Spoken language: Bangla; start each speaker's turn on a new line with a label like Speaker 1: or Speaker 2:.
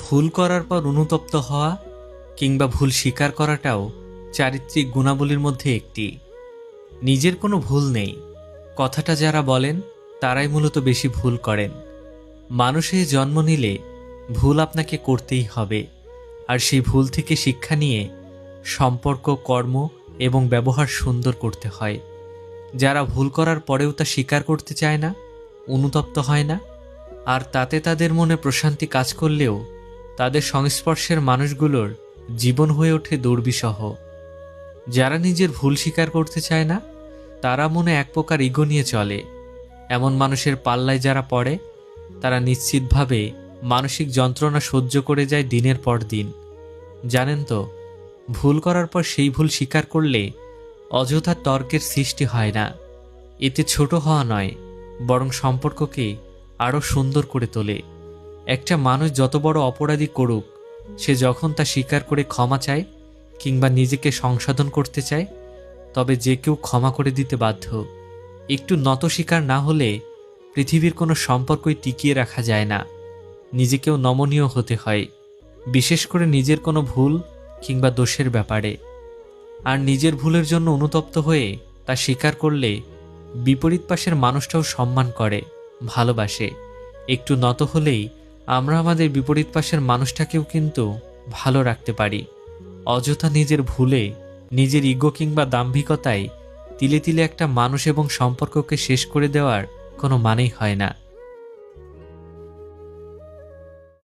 Speaker 1: ভুল করার পর অনুতপ্ত হওয়া কিংবা ভুল স্বীকার করাটাও চারিত্রিক গুণাবলীর মধ্যে একটি। নিজের কোনো ভুল নেই। কথাটা যারা বলেন, তারাই মূলত বেশি ভুল করেন। মানুষে জন্ম নিলে ভুল আপনাকে করতেই হবে। আর সেই ভুল থেকে শিক্ষা নিয়ে সম্পর্ক, কর্ম এবং ব্যবহার সুন্দর করতে হয়। যারা ভুল করার পরেও তা স্বীকার করতে চায় না, অনুতপ্ত হয় না। আর তাতে তাদের মনে প্রশান্তি কাজ করলেও তাদের সংস্পর্শের মানুষগুলোর জীবন হয়ে ওঠে দুর্বিষহ। যারা নিজের ভুল স্বীকার করতে চায় না, তারা মনে এক প্রকার ইগো নিয়ে চলে। এমন মানুষের পাল্লায় যারা পড়ে, তারা নিশ্চিতভাবে মানসিক যন্ত্রণা সহ্য করে যায় দিনের পর দিন। জানেন তো, ভুল করার পর সেই ভুল স্বীকার করলে অযথা তর্কের সৃষ্টি হয় না। এতে ছোট হওয়া নয়, বরং সম্পর্ককে আরও সুন্দর করে তোলে। একটা মানুষ যত বড় অপরাধী করুক, সে যখন তা স্বীকার করে ক্ষমা চায় কিংবা নিজেকে সংশোধন করতে চায়, তবে যে কেউ ক্ষমা করে দিতে বাধ্য। একটু নত স্বীকার না হলে পৃথিবীর কোনো সম্পর্কই টিকিয়ে রাখা যায় না। নিজেকেও নমনীয় হতে হয়, বিশেষ করে নিজের কোনো ভুল কিংবা দোষের ব্যাপারে। আর নিজের ভুলের জন্য অনুতপ্ত হয়ে তা স্বীকার করলে বিপরীত পাশের মানুষটাও সম্মান করে, ভালোবাসে। একটু নত হলেই আমরা আমাদের বিপরীত পাশের মানুষটাকেও কিন্তু ভালো রাখতে পারি। অযথা নিজের ভুলে, নিজের ইগো কিংবা দাম্ভিকতায় তিলে তিলে একটা মানুষ এবং সম্পর্ককে শেষ করে দেওয়ার কোনো মানেই হয় না।